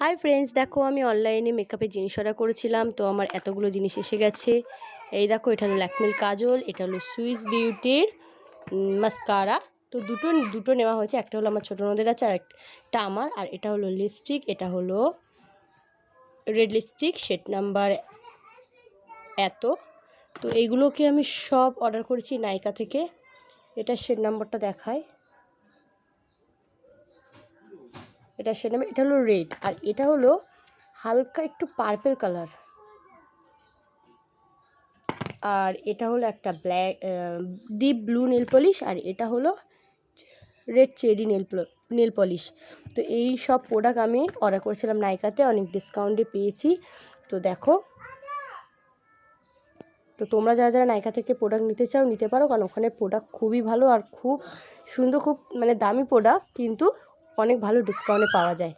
Hi friends দেখো আমি অনলাইনে মেকআপের জিনিস অর্ডার করেছিলাম, তো আমার এতগুলো জিনিস এসে গেছে। এই দেখো, এটা হলো ল্যাকমিল কাজল এটা হলো সুইস বিউটির মাস্কারা তো দুটো দুটো নেওয়া হয়েছে, একটা হলো আমার ছোটো নদের আছে, আর একটা আমার, আর এটা হলো লিপস্টিক এটা হলো রেড লিপস্টিক শেড নাম্বার এত। তো এইগুলোকে আমি সব অর্ডার করেছি নাইকা থেকে। এটা শেড নাম্বারটা দেখায়। এটা শেড নাম্বার এটা হলো রেড আর এটা হলো হালকা একটু পার্পেল কালার আর এটা হলো একটা black deep blue nail polish আর এটা হলো red cherry nail nail polish তো এই সব প্রোডাক্ট আমি অর্ডার করেছিলাম নাইকাতে অনেক ডিসকাউন্টে পেয়েছি। তো দেখো, তো তোমরা যারা যারা নাইকা থেকে প্রোডাক্ট নিতে চাও, নিতে পারো, কারণ ওখানে প্রোডাক্ট খুবই ভালো আর খুব সুন্দর, খুব মানে দামি প্রোডাক্ট কিন্তু অনেক ভালো ডিসকাউন্টে পাওয়া যায়।